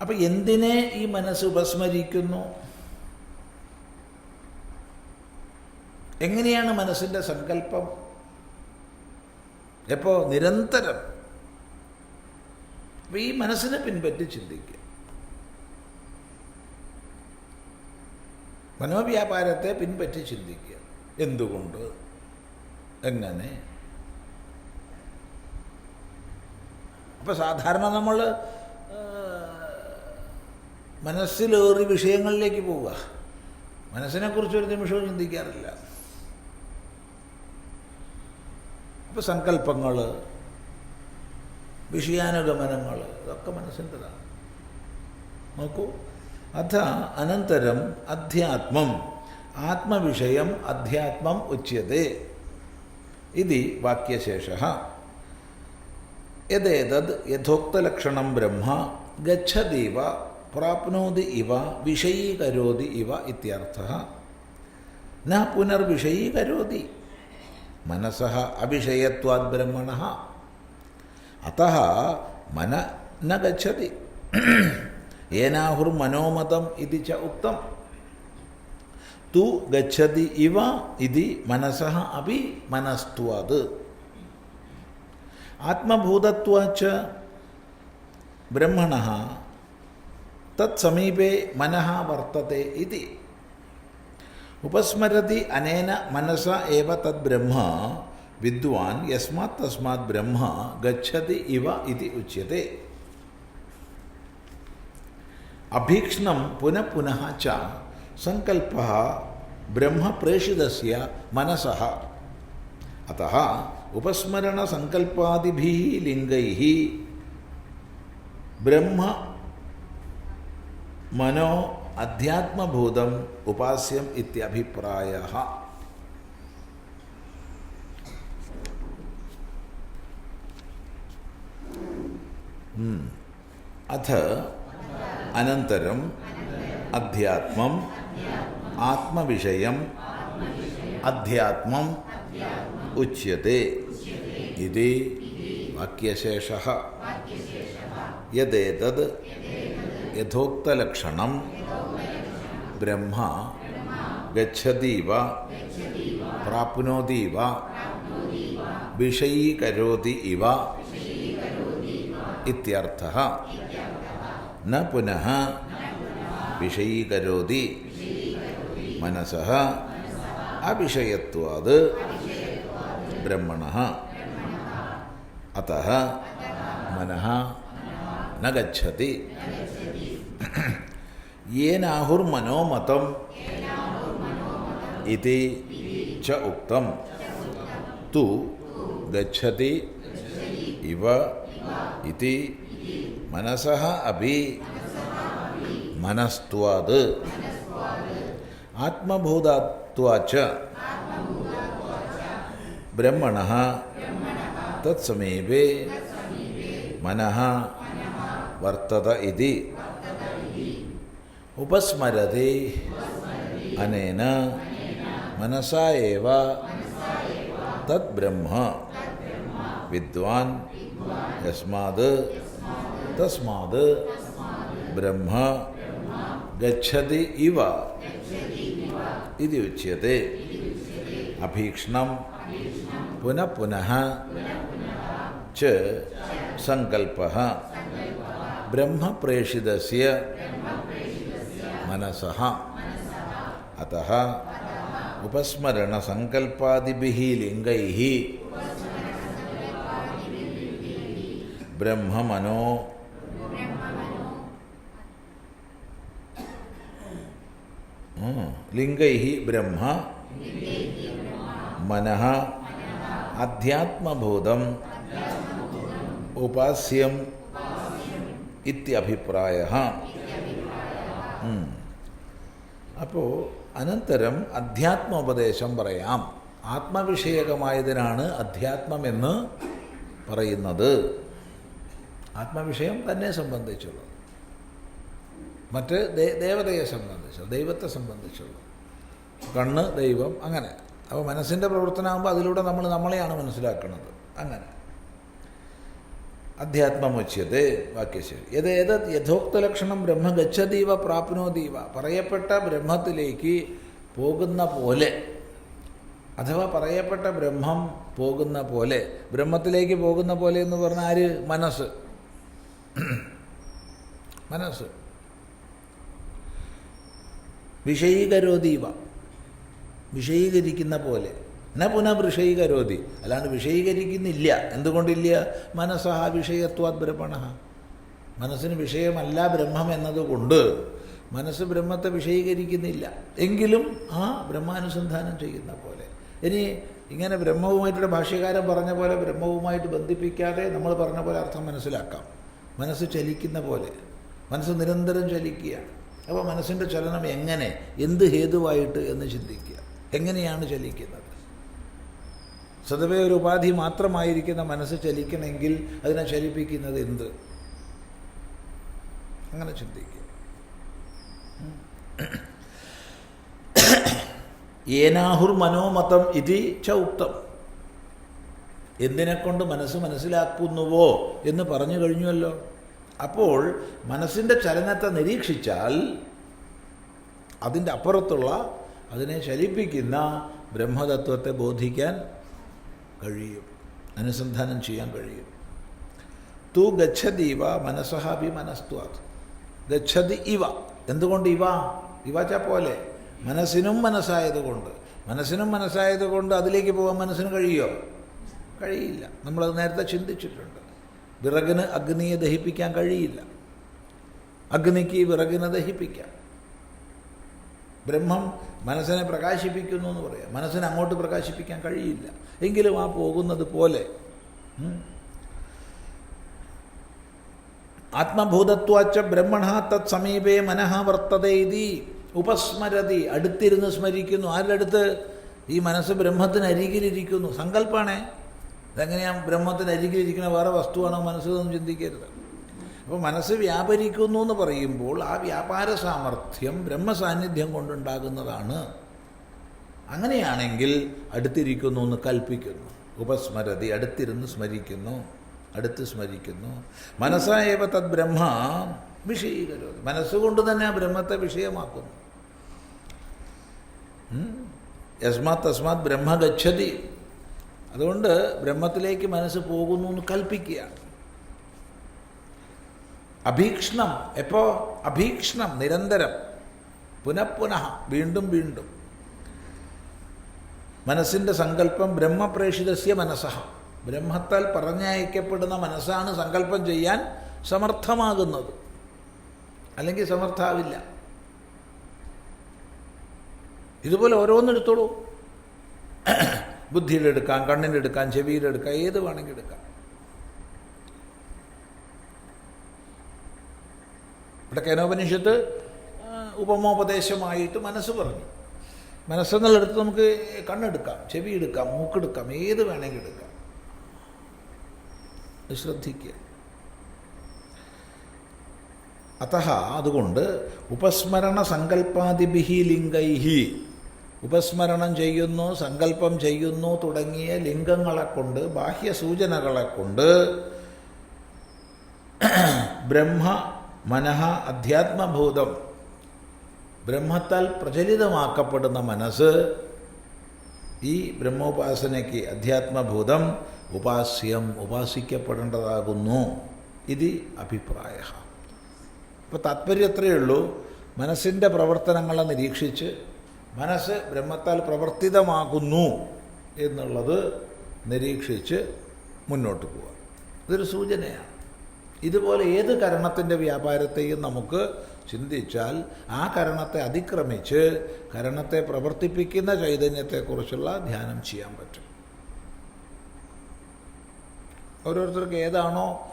അപ്പം എന്തിനെ ഈ മനസ്സ് ഉപസ്മരിക്കുന്നു? എങ്ങനെയാണ് മനസ്സിന്റെ സങ്കല്പം? എപ്പോ നിരന്തരം. അപ്പം ഈ മനസ്സിനെ പിൻപറ്റി ചിന്തിക്കുക. മനോവ്യാപാരത്തെ പിൻപറ്റി ചിന്തിക്കുക. എന്തുകൊണ്ട്? എങ്ങനെ? അപ്പോൾ സാധാരണ നമ്മൾ മനസ്സിലേറി വിഷയങ്ങളിലേക്ക് പോവുക. മനസ്സിനെക്കുറിച്ച് ഒരു നിമിഷവും ചിന്തിക്കാറില്ല. അപ്പോൾ സങ്കല്പങ്ങൾ വിഷയാനുഗമനങ്ങൾ ഇതൊക്കെ മനസ്സിന്റെതാണ്. നോക്കൂ അഥ അനന്തരം അധ്യാത്മം ആത്മവിഷയം അധ്യാത്മം ഉച്യത്തെ ഇതി വാക്യശേഷ. യഥേതത് യഥോക്തലക്ഷണം ബ്രഹ്മ ഗച്ഛതീവ പ്രാപ്നോതി ഇവ വിഷയീകരോതി ഇവ ഇത്യർത്ഥ. ന പുനർവിഷയീകരോതി. മനസഃ അവിഷയത്വാത് ബ്രഹ്മണ. അത മന ന ഗതി ഏനാഹുർമനോമതം ഇതി ച ഉക്തം. തു ഗതി ഇവ ഇതി മനസഃ അപി മനസ്ത്വാത് ആത്മഭൂതത്വാച്ച ബ്രഹ്മണ തത്സമീപേ മനഃ വർത്തത്തെ ഇതി. ഉപസ്മരതി അനേന മനസ ഏവ തദ് ബ്രഹ്മ വിദ്വാൻ യസ്മാത് തസ്മാത് ബ്രഹ്മ ഗച്ഛതി ഇവ ഇതി ഉച്യത്തെ അഭീക്ഷണം പുനഃ പുനഃ ച സങ്കല്പ ബ്രഹ്മപ്രേഷിതസ്യ മനസഃ. അത ഉപസ്മരണസങ്കല്പാദിഭിः ലിംഗൈ. ബ്രഹ്മ മനോ അധ്യാത്മഭൂതം ഉപാസ്യം ഇത്യഭിപ്രായ. അഥ അനന്തരം അധ്യാത്മം ആത്മവിഷയം അധ്യാത്മം ഉച്യത്തെ ഇതി വാക്യശേഷ. യദേതത് യഥോക്തലക്ഷണം ബ്രഹ്മ ഗച്ഛതീവ പ്രാപ്നോതീവ വിഷയീകരോതി ഇവ ഇത്യർത്ഥ. ന പുനഃ വിഷയീകരോതി മനസ അവിഷയത്വാത് ബ്രഹ്മണ. അത മനഃ ന ഗച്ഛതി യേനാഹുർമനോമതം ഇതി ച ഉക്തം തു ഗച്ഛതി ഇവ ഇതി മനസഃ അഭി മനസ്ത്വാത് ആത്മഭൂതാത്വാച്ച ബ്രഹ്മണഃ തത്സമീപേ മനഃ വർത്തത ഇതി ഉപസ്മരതി അനേന മനസാ ഏവ തത് ബ്രഹ്മ വിദ്വാൻ യസ്മാത് തസ്മാത് ബ്രഹ്മ ഗച്ഛതി ഇവ ഇതി ഉച്യത്തെ അഭീക്ഷണം പുനഃ പുനഃ ച സങ്കല്പഃ ബ്രഹ്മപ്രേഷിതസ്യ മനസഃ അतः ഉപസ്മരണസങ്കല്പാദിഭിः ലിംഗൈः ബ്രഹ്മമനോ ലിംഗൈः ബ്രഹ്മ മനഃ അധ്യാത്മബോധം ഉപാസ്യം ഇത്യഭിപ്രായ അപ്പോൾ അനന്തരം അധ്യാത്മോപദേശം പറയാം. ആത്മവിഷയകമായതിനാണ് അധ്യാത്മമെന്ന് പറയുന്നത്. ആത്മവിഷയം തന്നെ സംബന്ധിച്ചുള്ളത്. മറ്റ് ദേവതയെ സംബന്ധിച്ചുള്ളത് ദൈവത്തെ സംബന്ധിച്ചുള്ളത്. കണ്ണ് ദൈവം അങ്ങനെ. അപ്പോൾ മനസ്സിന്റെ പ്രവർത്തനമാകുമ്പോൾ അതിലൂടെ നമ്മൾ നമ്മളെയാണ് മനസ്സിലാക്കുന്നത്. അങ്ങനെ. അധ്യാത്മമുച്യത്തെ വാക്യശരി യത് ഏതത്? യഥോക്തലക്ഷണം ബ്രഹ്മ ഗച്ഛതീവ പ്രാപ്നോതീവ പറയപ്പെട്ട ബ്രഹ്മത്തിലേക്ക് പോകുന്ന പോലെ. അഥവാ പറയപ്പെട്ട ബ്രഹ്മം പോകുന്ന പോലെ. ബ്രഹ്മത്തിലേക്ക് പോകുന്ന പോലെ എന്ന് പറഞ്ഞാൽ ആര്? മനസ്സ്. മനസ്സ്. വിഷയീകരോതീവ വിഷയീകരിക്കുന്ന പോലെ. ന പുനഃ വിഷയീകരോതി. അല്ലാണ്ട് വിഷയീകരിക്കുന്നില്ല. എന്തുകൊണ്ടില്ല? മനസ്സഹ വിഷയത്വാത് ബ്രഹ്മണ. മനസ്സിന് വിഷയമല്ല ബ്രഹ്മം എന്നതുകൊണ്ട് മനസ്സ് ബ്രഹ്മത്തെ വിഷയീകരിക്കുന്നില്ല. എങ്കിലും ആ ബ്രഹ്മാനുസന്ധാനം ചെയ്യുന്ന പോലെ. ഇനി ഇങ്ങനെ ബ്രഹ്മവുമായിട്ടുള്ള ഭാഷ്യകാരൻ പറഞ്ഞ പോലെ ബ്രഹ്മവുമായിട്ട് ബന്ധിപ്പിക്കാതെ നമ്മൾ പറഞ്ഞ പോലെ അർത്ഥം മനസ്സിലാക്കാം. മനസ്സ് ചലിക്കുന്ന പോലെ. മനസ്സ് നിരന്തരം ചലിക്കുകയാണ്. അപ്പോൾ മനസ്സിന്റെ ചലനം എങ്ങനെ? എന്ത് ഹേതുവായിട്ട് എന്ന് ചിന്തിക്കുക. എങ്ങനെയാണ് ചലിക്കുന്നത്? സ്വതവേ ഒരു ഉപാധി മാത്രമായിരിക്കുന്ന മനസ്സ് ചലിക്കണമെങ്കിൽ അതിനെ ചലിപ്പിക്കുന്നത് എന്ത്? അങ്ങനെ ചിന്തിക്കുക. ഏനാഹുർ മനോമതം ഇതി ച ഉക്തം. എന്തിനെക്കൊണ്ട് മനസ്സ് മനസ്സിലാക്കുന്നുവോ എന്ന് പറഞ്ഞു കഴിഞ്ഞുവല്ലോ. അപ്പോൾ മനസ്സിന്റെ ചലനത്തെ നിരീക്ഷിച്ചാൽ അതിന്റെ അപ്പുറത്തുള്ള അതിനെ ചലിപ്പിക്കുന്ന ബ്രഹ്മതത്വത്തെ ബോധിക്കാൻ കഴിയും. അനുസന്ധാനം ചെയ്യാൻ കഴിയും. തു ഇവ മനസ്സഹാബി അത്. ഗച്ഛതി ഇവ. എന്തുകൊണ്ട് ഇവ? ഇവച്ച പോലെ. മനസ്സിനും മനസ്സായതുകൊണ്ട്. മനസ്സിനും മനസ്സായതുകൊണ്ട് അതിലേക്ക് പോകാൻ മനസ്സിന് കഴിയോ? കഴിയില്ല. നമ്മളത് നേരത്തെ ചിന്തിച്ചിട്ടുണ്ട്. വിറകിന് അഗ്നിയെ ദഹിപ്പിക്കാൻ കഴിയില്ല. അഗ്നിക്ക് വിറകിനെ ദഹിപ്പിക്കാം. ബ്രഹ്മം മനസ്സിനെ പ്രകാശിപ്പിക്കുന്നു എന്ന് പറയാം. മനസ്സിനെ അങ്ങോട്ട് പ്രകാശിപ്പിക്കാൻ കഴിയില്ല. എങ്കിലും ആ പോകുന്നത് പോലെ. ആത്മഭൂതത്വാച്ച ബ്രഹ്മണ തത് സമീപേ മനഃ വർത്തത ഇതി ഉപസ്മരതി. അടുത്തിരുന്ന് സ്മരിക്കുന്നു. ആരുടെ അടുത്ത് ഈ മനസ്സ് ബ്രഹ്മത്തിന് അരികിലിരിക്കുന്നു സങ്കല്പമാണേ ഇതെങ്ങനെയാണ് ബ്രഹ്മത്തിന് അരികിലിരിക്കുന്ന വേറെ വസ്തുവാണോ മനസ്സെന്ന് ചിന്തിക്കരുത്. അപ്പോൾ മനസ്സ് വ്യാപരിക്കുന്നു എന്ന് പറയുമ്പോൾ ആ വ്യാപാര സാമർഥ്യം ബ്രഹ്മസാന്നിധ്യം കൊണ്ടുണ്ടാകുന്നതാണ്. അങ്ങനെയാണെങ്കിൽ അടുത്തിരിക്കുന്നു എന്ന് കൽപ്പിക്കുന്നു. ഉപസ്മരതി അടുത്തിരുന്ന് സ്മരിക്കുന്നു അടുത്ത് സ്മരിക്കുന്നു. മനസ്സായവ തദ് ബ്രഹ്മ വിഷയീകരോതി മനസ്സുകൊണ്ട് തന്നെ ആ ബ്രഹ്മത്തെ വിഷയമാക്കുന്നു. യസ്മാത് തസ്മാത് ബ്രഹ്മ ഗച്ഛതി. അതുകൊണ്ട് ബ്രഹ്മത്തിലേക്ക് മനസ്സ് പോകുന്നു എന്ന് കൽപ്പിക്കുക അഭീക്ഷണം എപ്പോ? അഭീക്ഷണം നിരന്തരം. പുനഃപുനഃ വീണ്ടും വീണ്ടും. മനസ്സിന്റെ സങ്കല്പം ബ്രഹ്മപ്രേഷിതസ്യ മനസ്സഹ. ബ്രഹ്മത്താൽ പറഞ്ഞയക്കപ്പെടുന്ന മനസ്സാണ് സങ്കല്പം ചെയ്യാൻ സമർത്ഥമാകുന്നത്. അല്ലെങ്കിൽ സമർത്ഥാവില്ല. ഇതുപോലെ ഓരോന്നെടുത്തോളൂ ബുദ്ധിയിലെടുക്കാം കണ്ണിലെടുക്കാം ചെവിയിലെടുക്കാം ഏത് വേണമെങ്കിൽ എടുക്കാം. ഇവിടെ കേനോപനിഷത്ത് ഉപമോപദേശമായിട്ട് മനസ്സ് പറഞ്ഞു. മനസ്സെന്നുള്ളടുത്ത് നമുക്ക് കണ്ണെടുക്കാം ചെവി എടുക്കാം മൂക്കെടുക്കാം ഏത് വേണമെങ്കിൽ എടുക്കാം. ശ്രദ്ധിക്കുക. അത അതുകൊണ്ട് ഉപസ്മരണ സങ്കല്പാതിബിഹി ലിംഗൈഹി. ഉപസ്മരണം ചെയ്യുന്നു സങ്കല്പം ചെയ്യുന്നു തുടങ്ങിയ ലിംഗങ്ങളെ കൊണ്ട് ബാഹ്യ സൂചനകളെ കൊണ്ട് ബ്രഹ്മ മനഃ അധ്യാത്മഭൂതം ബ്രഹ്മത്താൽ പ്രചലിതമാക്കപ്പെടുന്ന മനസ്സ് ഈ ബ്രഹ്മോപാസനയ്ക്ക് അധ്യാത്മഭൂതം ഉപാസ്യം ഉപാസിക്കപ്പെടേണ്ടതാകുന്നു. ഇത് അഭിപ്രായ. അപ്പോൾ താത്പര്യം അത്രയേ ഉള്ളൂ. മനസ്സിന്റെ പ്രവർത്തനങ്ങളെ നിരീക്ഷിച്ച് മനസ്സ് ബ്രഹ്മത്താൽ പ്രവർത്തിതമാകുന്നു എന്നുള്ളത് നിരീക്ഷിച്ച് മുന്നോട്ട് പോവുക ഇതൊരു സൂചനയാണ്. ഇതുപോലെ ഏത് കരണത്തിന്റെ വ്യാപാരത്തെയും നമുക്ക് ചിന്തിച്ചാൽ ആ കരണത്തെ അതിക്രമിച്ച് കരണത്തെ പ്രവർത്തിപ്പിക്കുന്ന ചൈതന്യത്തെക്കുറിച്ചുള്ള ധ്യാനം ചെയ്യാൻ പറ്റും. ഓരോരുത്തർക്ക് ഏതാണോ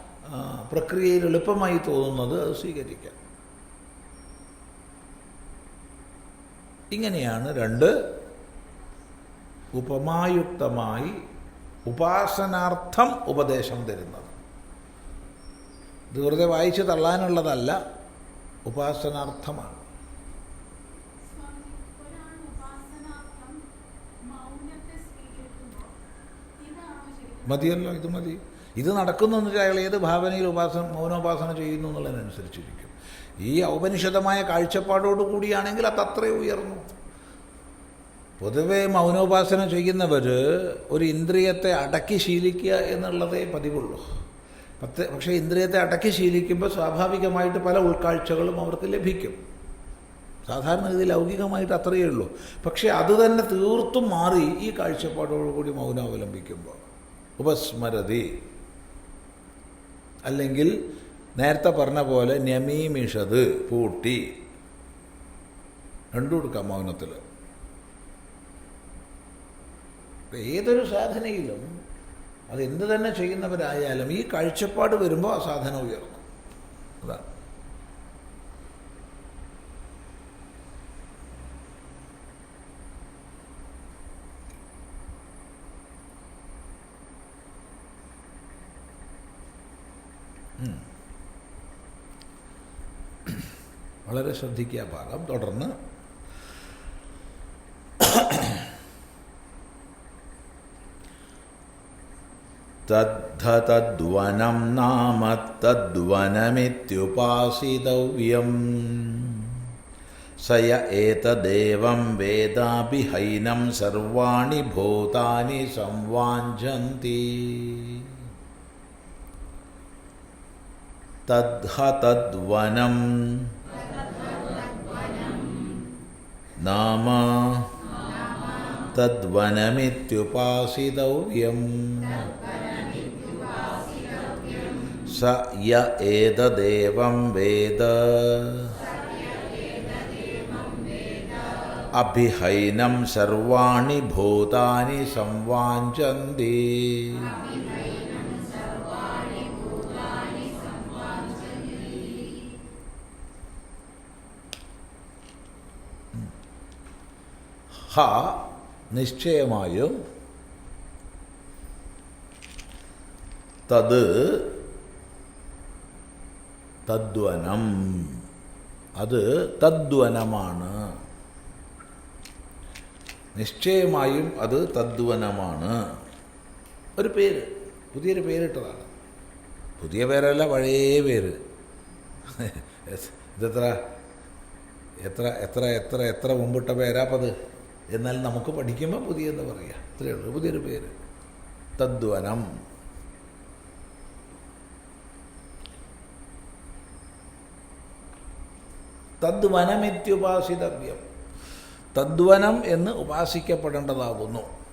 പ്രക്രിയയിൽ എളുപ്പമായി തോന്നുന്നത് അത് സ്വീകരിക്കാം. ഇങ്ങനെയാണ് രണ്ട് ഉപമായുക്തമായി ഉപാസനാർത്ഥം ഉപദേശം തരുന്നത്. ഇത് വെറുതെ വായിച്ച് തള്ളാനുള്ളതല്ല. ഉപാസനാർത്ഥമാണ്. മതിയല്ലോ ഇത് മതി. ഇത് നടക്കുന്നു എന്ന് വെച്ചാൽ അയാൾ ഏത് ഭാവനയിൽ ഉപാസന മൗനോപാസന ചെയ്യുന്നു എന്നുള്ളതിനനുസരിച്ചിരിക്കും. ഈ ഔപനിഷദമായ കാഴ്ചപ്പാടോട് കൂടിയാണെങ്കിൽ അത് അത്രയും ഉയർന്നു. പൊതുവെ മൗനോപാസന ചെയ്യുന്നവർ ഒരു ഇന്ദ്രിയത്തെ അടക്കി ശീലിക്കുക എന്നുള്ളതേ പതിവുള്ളൂ. പത്ത് പക്ഷേ ഇന്ദ്രിയത്തെ അടക്കി ശീലിക്കുമ്പോൾ സ്വാഭാവികമായിട്ട് പല ഉൾക്കാഴ്ചകളും അവർക്ക് ലഭിക്കും. സാധാരണ ഇത് ലൗകികമായിട്ട് അത്രയേ ഉള്ളൂ. പക്ഷേ അത് തന്നെ തീർത്തും മാറി ഈ കാഴ്ചപ്പാടോടുകൂടി മൗനം അവലംബിക്കുമ്പോൾ. ഉപസ്മരതി. അല്ലെങ്കിൽ നേരത്തെ പറഞ്ഞ പോലെ നമീമിഷത് പൂട്ടി. രണ്ടു കൊടുക്കാം മൗനത്തിൽ ഏതൊരു സാധനയിലും അത് എന്ത് തന്നെ ചെയ്യുന്നവരായാലും ഈ കാഴ്ചപ്പാട് വരുമ്പോൾ ആ സാധനം ഉയർന്നു. അതാണ്. വളരെ ശ്രദ്ധിക്കുക ഭാഗം. തുടർന്ന് തദ്ധതദ്വനം നാമ തദ്വനമിത്യുപാസിതവ്യം സയ ഏതദേവം വേദാഭിഹൈനം സർവാണി ഭൂതാനി സംവാഞ്ചന്തി. തദ്ഹ തദ്വനം നാമ തദ്വനമിത്യുപാസിതവ്യം സ യ ഏതദേവം വേദ അഭിഹൈനം സർവാണി ഭൂതാനി സംവാഞ്ചന്തി ഹ നിശ്ചയമായും തത് തദ്വനം. അത് തദ്വനമാണ്. നിശ്ചയമായും അത് തദ്വനമാണ്. ഒരു പേര് പുതിയൊരു പേരിട്ടതാണ്. പുതിയ പേരല്ല പഴയ പേര്. ഇതെത്ര എത്ര എത്ര എത്ര എത്ര മുമ്പിട്ട പേരാപ്പത് എന്നാൽ നമുക്ക് പഠിക്കുമ്പോൾ പുതിയെന്ന് പറയാം. ഇത്രയേ ഉള്ളൂ പുതിയൊരു പേര്. തദ്വനം. തദ്വനമിത്യുപാസിതവ്യം. തദ്വനം എന്ന് ഉപാസിക്കപ്പെടേണ്ടതാകുന്നു.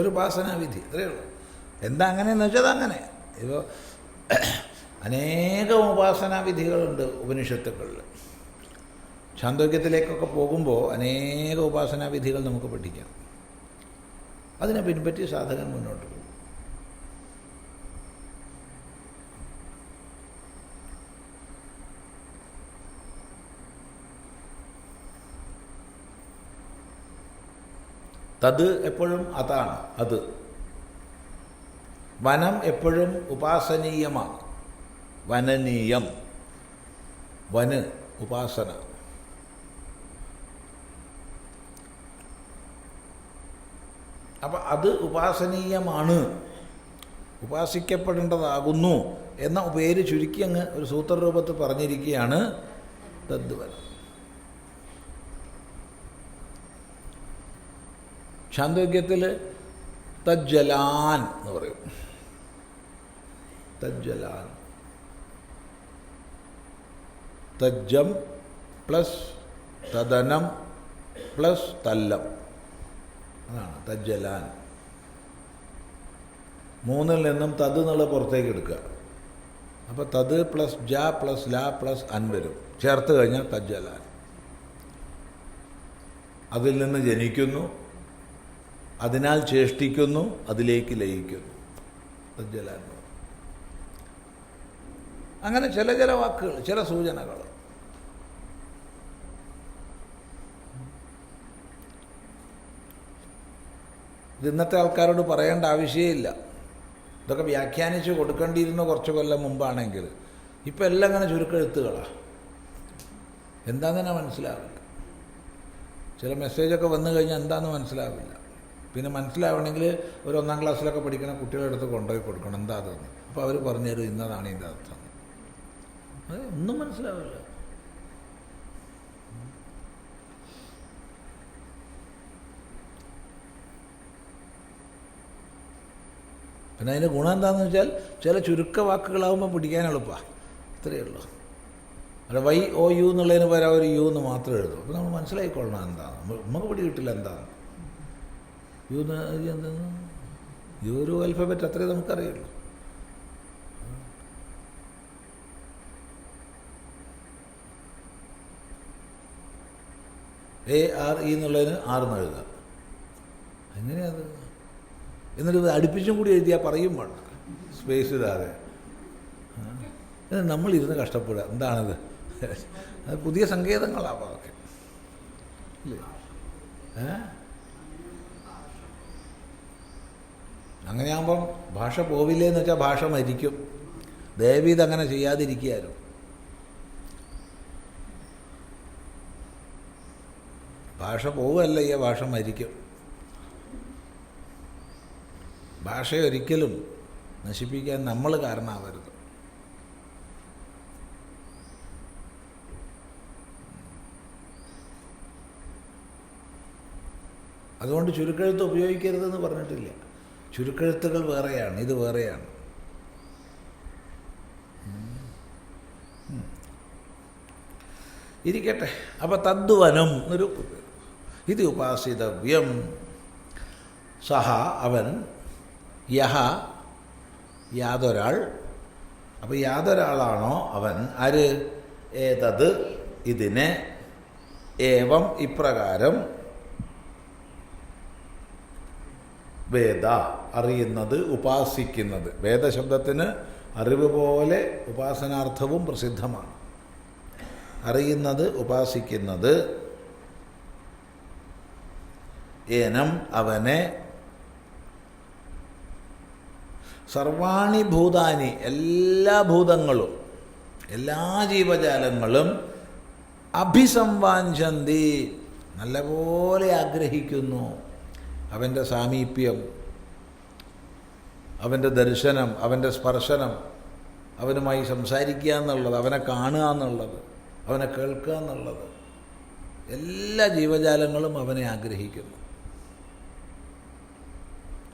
ഒരു ഉപാസനാവിധി അത്രയേ ഉള്ളൂ. എന്താ അങ്ങനെയെന്ന് വെച്ചാൽ അങ്ങനെ ഇപ്പോൾ അനേകം ഉപാസനാവിധികളുണ്ട് ഉപനിഷത്തുക്കളിൽ ചാന്തോക്യത്തിലേക്കൊക്കെ പോകുമ്പോൾ അനേക ഉപാസനാ വിധികൾ നമുക്ക് പഠിക്കാം. അതിനെ പിൻപറ്റി സാധകൻ മുന്നോട്ട് പോകും. തത് എപ്പോഴും അതാണ് അത്. വനം എപ്പോഴും ഉപാസനീയമാണ്. വനനീയം. വന് ഉപാസന. അപ്പം അത് ഉപാസനീയമാണ്. ഉപാസിക്കപ്പെടേണ്ടതാകുന്നു എന്ന പേര് ചുരുക്കി അങ്ങ് ഒരു സൂത്രരൂപത്തിൽ പറഞ്ഞിരിക്കുകയാണ് തദ്വനം ഛാന്തോക്യത്തിൽ തജ്ജലാൻ എന്ന് പറയും. തജ്ജലാൻ. തജ്ജം പ്ലസ് തദനം പ്ലസ് തല്ലം. അതാണ് തജ്ജലാൻ. മൂന്നിൽ നിന്നും തത് എന്നുള്ള പുറത്തേക്ക് എടുക്കുക. അപ്പോൾ തത് പ്ലസ് ജ പ്ലസ് ല പ്ലസ് അൻ വരും. ചേർത്ത് കഴിഞ്ഞാൽ തജ്ജലാൻ. അതിൽ നിന്ന് ജനിക്കുന്നു അതിനാൽ ചേഷ്ടിക്കുന്നു അതിലേക്ക് ലയിക്കുന്നു. തജ്ജലാൻ അങ്ങനെ ചില ചില വാക്കുകൾ ചില സൂചനകൾ. ഇന്നത്തെ ആൾക്കാരോട് പറയേണ്ട ആവശ്യമില്ല. ഇതൊക്കെ വ്യാഖ്യാനിച്ച് കൊടുക്കേണ്ടിയിരുന്ന കുറച്ച് കൊല്ലം മുമ്പാണെങ്കിൽ ഇപ്പം എല്ലാം അങ്ങനെ ചുരുക്കെഴുത്തുകളാണ് എന്താന്ന് തന്നെ മനസ്സിലാവില്ല. ചില മെസ്സേജൊക്കെ വന്നു കഴിഞ്ഞാൽ എന്താണെന്ന് മനസ്സിലാവില്ല. പിന്നെ മനസ്സിലാവണമെങ്കിൽ ഒരു ഒന്നാം ക്ലാസ്സിലൊക്കെ പഠിക്കുന്ന കുട്ടികളുടെ അടുത്ത് കൊണ്ടുപോയി കൊടുക്കണം. എന്താ അതെന്ന്. അപ്പോൾ അവർ പറഞ്ഞു തരും ഇന്നതാണ് ഇതിന്റെ അർത്ഥം ഒന്നും മനസ്സിലാവില്ല. പിന്നെ അതിന്റെ ഗുണം എന്താണെന്ന് വെച്ചാൽ ചില ചുരുക്ക വാക്കുകളാകുമ്പോൾ പിടിക്കാൻ എളുപ്പമാണ് ഇത്രയേ ഉള്ളൂ. അല്ല വൈ ഓ യു എന്നുള്ളതിന് പകരം ഒരു യു എന്ന് മാത്രം എഴുതും. അപ്പോൾ നമ്മൾ മനസ്സിലായിക്കൊള്ളണം എന്താണ് നമുക്ക് പിടി കിട്ടില്ല എന്താണ് യു എന്ന് എന്താണ്? യു ഒരു അൽഫബറ്റ് അത്രേ നമുക്കറിയുള്ളൂ. എ ആർ ഇ എന്നുള്ളതിന് ആറെന്ന് എഴുതുക എങ്ങനെയത് എന്നിട്ട് അടുപ്പിച്ചും കൂടി എഴുതിയാൽ പറയും വേണം. സ്പേസ് ഇടാതെ. നമ്മളിരുന്ന് കഷ്ടപ്പെടുക. എന്താണത്? അത് പുതിയ സങ്കേതങ്ങളാണ് അതൊക്കെ. ഇല്ലേ? അങ്ങനെയാകുമ്പം ഭാഷ പോവില്ലേ എന്ന് വെച്ചാൽ ഭാഷ മരിക്കും. ദേവി ഇതങ്ങനെ ചെയ്യാതിരിക്കുകയാലും ഭാഷ പോവുകയല്ല ഈ ഭാഷ മരിക്കും. ഭാഷയെ ഒരിക്കലും നശിപ്പിക്കാൻ നമ്മൾ കാരണമാവരുത്. അതുകൊണ്ട് ചുരുക്കെഴുത്ത് ഉപയോഗിക്കരുതെന്ന് പറഞ്ഞിട്ടില്ല. ചുരുക്കെഴുത്തുകൾ വേറെയാണ് ഇത് വേറെയാണ്. ഇരിക്കട്ടെ. അപ്പം തദ്വനം എന്നൊരു ഇത് ഉപാസിതവ്യം. സഹ അവൻ യഹ യാതൊരാൾ. അപ്പോൾ യാതൊരാളാണോ അവൻ? ആര്? ഏതത്? ഇതിനെ. ഏവം ഇപ്രകാരം വേദ അറിയുന്നത് ഉപാസിക്കുന്നത്. വേദശബ്ദത്തിന് അറിവ് പോലെ ഉപാസനാർത്ഥവും പ്രസിദ്ധമാണ്. അറിയുന്നത് ഉപാസിക്കുന്നത്. ഏനം അവനെ സർവാണി ഭൂതാനി എല്ലാ ഭൂതങ്ങളും എല്ലാ ജീവജാലങ്ങളും അഭിസംവാഞ്ചന്തി നല്ലപോലെ ആഗ്രഹിക്കുന്നു. അവന്റെ സാമീപ്യം അവന്റെ ദർശനം അവന്റെ സ്പർശനം അവനുമായി സംസാരിക്കുക എന്നുള്ളത് അവനെ കാണുക എന്നുള്ളത് അവനെ കേൾക്കുക എന്നുള്ളത് എല്ലാ ജീവജാലങ്ങളും അവനെ ആഗ്രഹിക്കുന്നു.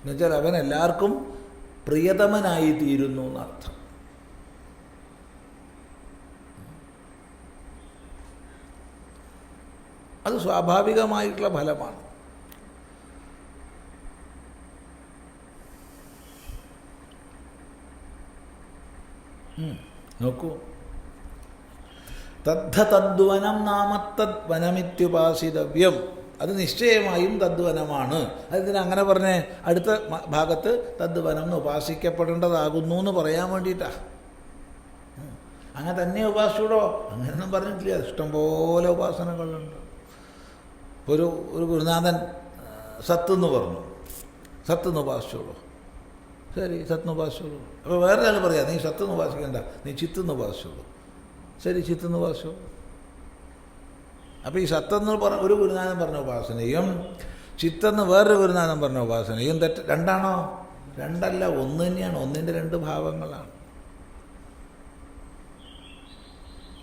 എന്നുവെച്ചാൽ അവൻ എല്ലാവർക്കും പ്രിയതമനായി തീരുന്നു എന്നർത്ഥം. അത് സ്വാഭാവികമായിട്ടുള്ള ഫലമാണ്. നോക്കൂ. തദ്ധ തദ്വനം നാമ തദ്വനമിത്യുപാസിതവ്യം അത് നിശ്ചയമായും തദ്വനമാണ്. അതിന് അങ്ങനെ പറഞ്ഞേ? അടുത്ത ഭാഗത്ത് തദ്വനം എന്ന് ഉപാസിക്കപ്പെടേണ്ടതാകുന്നു എന്ന് പറയാൻ വേണ്ടിയിട്ടാണ് അങ്ങനെ തന്നെ ഉപാസിച്ചൂടോ? അങ്ങനെയൊന്നും പറഞ്ഞിട്ടില്ല. ഇഷ്ടംപോലെ ഉപാസനകളുണ്ട്. ഒരു ഒരു ഗുരുനാഥൻ സത്ത് എന്ന് പറഞ്ഞു. സത്ത് എന്ന് ഉപാസിച്ചോളൂ ശരി സത്തെന്ന് ഉപാസിച്ചോളൂ അപ്പോൾ വേറെ ആൾ പറയാം നീ സത്തെന്ന് ഉപാസിക്കണ്ട. നീ ചിത്തെന്ന് ഉപാസിച്ചോളൂ ശരി ചിത്തെന്ന് ഉപാസിച്ചോളൂ അപ്പോൾ ഈ സത്തെന്ന് പറ ഒരു ഗുരുനാഥൻ പറഞ്ഞ ഉപാസനയും ചിത്തെന്ന് വേറൊരു ഗുരുനാഥൻ പറഞ്ഞ ഉപാസനയും തെറ്റ് രണ്ടാണോ? രണ്ടല്ല ഒന്ന് തന്നെയാണ്. ഒന്നിന്റെ രണ്ട് ഭാവങ്ങളാണ്.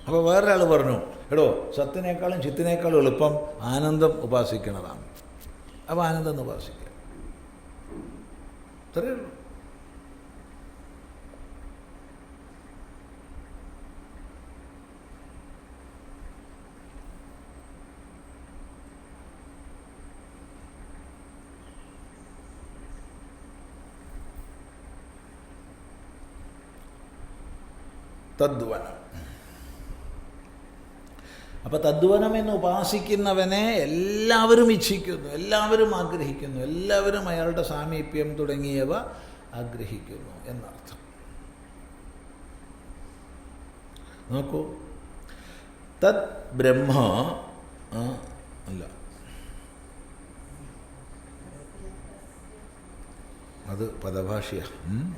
അപ്പോൾ വേറൊരാൾ പറഞ്ഞു എടോ സത്തിനേക്കാളും ചിത്തിനേക്കാളും എളുപ്പം ആനന്ദം ഉപാസിക്കുന്നതാണ്. അപ്പോൾ ആനന്ദം എന്ന് ഉപാസിക്കുക. ഇത്രയേ ഉള്ളൂ. തദ്വനം. അപ്പോൾ തദ്വനം എന്ന് ഉപാസിക്കുന്നവനെ എല്ലാവരും ഇച്ഛിക്കുന്നു എല്ലാവരും ആഗ്രഹിക്കുന്നു എല്ലാവരും അയാളുടെ സാമീപ്യം തുടങ്ങിയവ ആഗ്രഹിക്കുന്നു എന്നർത്ഥം. നോക്കൂ. തത് ബ്രഹ്മ അല്ല. അത് പദഭാഷയാണ്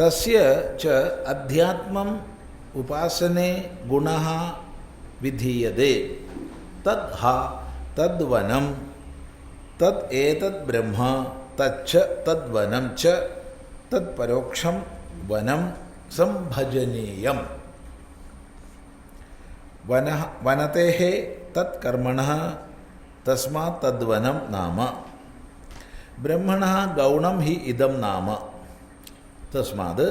തസ്യ ച അധ്യാത്മം ഉപാസനെ ഗുണ വിധീയതേ തദ് ഹ തദ്വനം തദ് ഏതത് ബ്രഹ്മ തച്ച് തദ്വനം ച തത് പരോക്ഷം വനം സംഭജനീയം വന വനത്തെ തത് കർമ്മണ തസ്മാത് തദ്വനം നാമ ബ്രഹ്മണ ഗൗണം ഹി ഇതം നാമ തസ്മാത്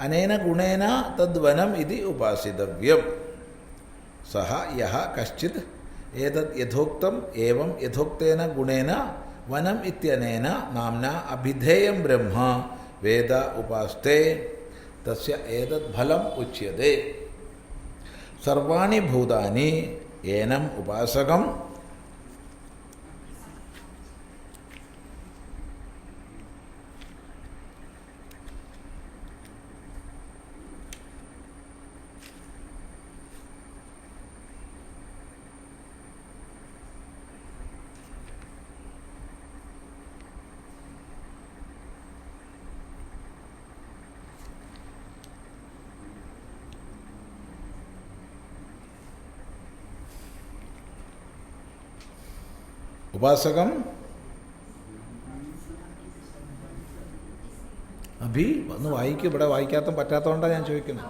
അനേന ഗുണേന തദ്വനം ഇതി ഉപാസിതവ്യം. സഹ യഹ കശ്ചിത് ഏതത് യഥോക്തം ഏവം യഥോക്തേന ഗുണേന വനം ഇത്യനേന നാംന അഭിധേയം ബ്രഹ്മ വേദ ഉപാസ്തേ തസ്യ ഏതത് ഫലം ഉച്യത്തെ സർവാണി ഭൂതാനി ഏനം ഉപാസകം ഉപാസകം അഭി വന്ന് വായിക്കും ഇവിടെ വായിക്കാത്ത പറ്റാത്തതുകൊണ്ടാണ് ഞാൻ ചോദിക്കുന്നത്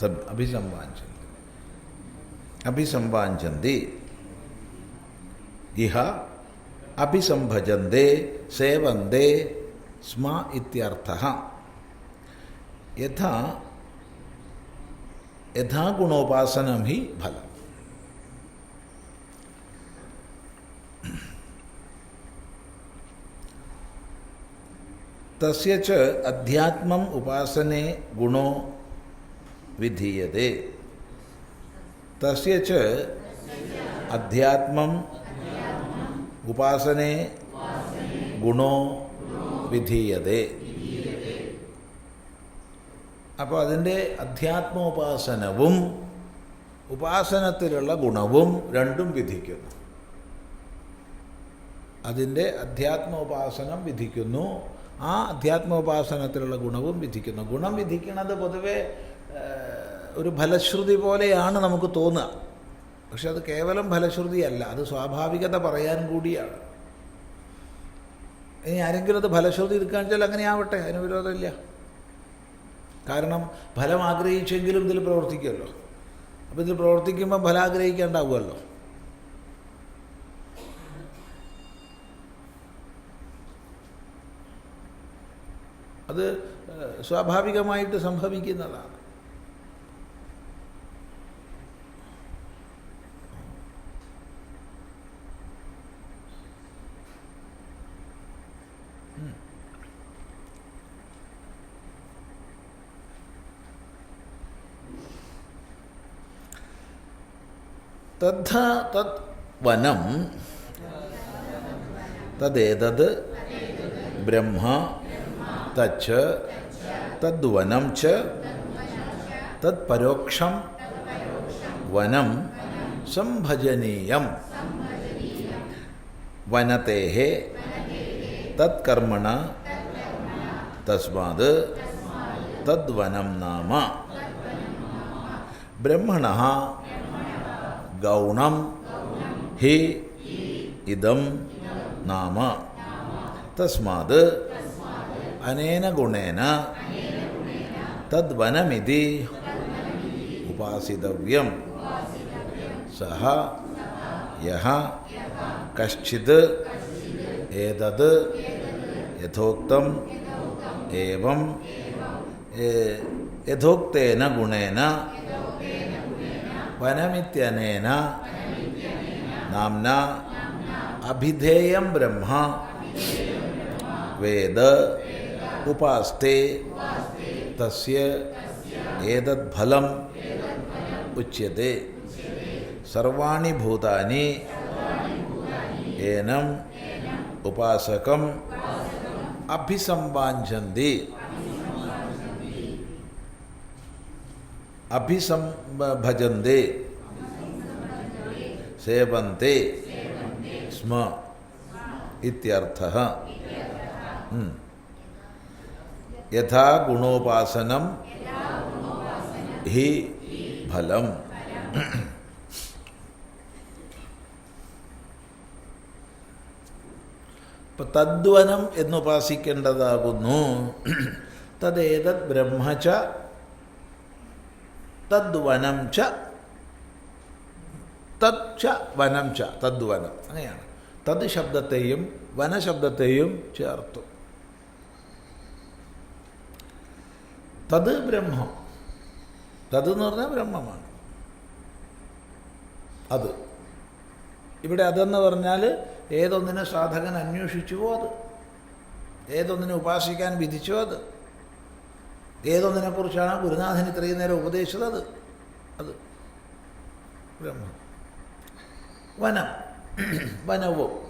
സബ് അഭിസംവാഞ്ചന്തി അഭിസംവാഞ്ചന്തി ഇഹ അഭിസംഭജന്തേ സേവന്തേ സ്മ ഇത്യർത്ഥ യഥാ യഥാഗുണോപാസനം ഹി ഫലം തസ്യ ച അധ്യാത്മം ഉപാസനെ ഗുണോ വിധീയത്തെ തസ്യ ച അധ്യാത്മം ഉപാസനെ ഗുണോ വിധീയത്തെ അപ്പോൾ അതിന്റെ അധ്യാത്മോപാസനവും ഉപാസനത്തിലുള്ള ഗുണവും രണ്ടും വിധിക്കുന്നു. അതിന്റെ അധ്യാത്മോപാസനം വിധിക്കുന്നു. ആ അധ്യാത്മോപാസനത്തിലുള്ള ഗുണവും വിധിക്കുന്നു. ഗുണം വിധിക്കുന്നത് പൊതുവെ ഒരു ഫലശ്രുതി പോലെയാണ് നമുക്ക് തോന്നുക. പക്ഷെ അത് കേവലം ഫലശ്രുതിയല്ല അത് സ്വാഭാവികത പറയാൻ കൂടിയാണ്. ഇനി ആരെങ്കിലും അത് ഫലശ്രുതി എടുക്കുകയാണെന്ന് വെച്ചാൽ അങ്ങനെ ആവട്ടെ അതിന് വിരോധമില്ല. കാരണം ഫലം ആഗ്രഹിച്ചെങ്കിലും ഇതിൽ പ്രവർത്തിക്കുമല്ലോ. അപ്പോൾ ഇതിൽ പ്രവർത്തിക്കുമ്പോൾ ഫലം ആഗ്രഹിക്കേണ്ടാവുമല്ലോ. അത് സ്വാഭാവികമായിട്ട് സംഭവിക്കുന്നതാണ്. തദ്ധ തത് വനം തദ്ദേതത് ബ്രഹ്മ തച്ച് തദ്വനം ച തത് പരോക്ഷം വനം സംഭജനീയം വനത്തെ തത്കർമ്മണ തസ്മാത് തദ്വനം നാമ ബ്രഹ്മണ ഗൗണം ഹി ഇതം നാമ. തസ്മാത് അനേന ഗുണേന തദ്വനമിതി ഉപാസിതവ്യം. സഹ യഹ കശ്ചിത് ഏതത് യഥോക്തം ഏവം യഥോക്തേന ഗുണേന വനമിത്യനേന നാംന അഭിധേയം ബ്രഹ്മ വേദ ഉപാസ്തേ തസ്യ ഏതത് ഫലം ഉച്യത്തെ സർവാണി ഭൂതാനി ഏനം ഉപാസകം അഭിസംവാഞ്ചന്തി അഭിസംഭജന്തി സേവന്തി സ്മ ഇത്യർത്ഥ ഉം. യഥാ ഗുണോപാസനം ഹി ഫലം ഇപ്പം തദ്വനം എന്നുപാസിക്കേണ്ടതാകുന്നു തദ്ദേതത് ബ്രഹ്മച തദ്വനം ച. തത് ച വനം ച തദ്വനം. അങ്ങനെയാണ്. തത് ശബ്ദത്തെയും വനശബ്ദത്തെയും ചേർത്തു. തത് ബ്രഹ്മം. തത് എന്ന് പറഞ്ഞാൽ ബ്രഹ്മമാണ്. അത്. ഇവിടെ അതെന്ന് പറഞ്ഞാൽ ഏതൊന്നിനെ സാധകൻ അന്വേഷിച്ചുവോ അത്? ഏതൊന്നിനെ ഉപാസിക്കാൻ വിധിച്ചോ അത്? ഏതൊന്നിനെക്കുറിച്ചാണ് ഗുരുനാഥൻ ഇത്രയും നേരം ഉപദേശിച്ചത്? അത് അത് ബ്രഹ്മ. വനം. വനവും.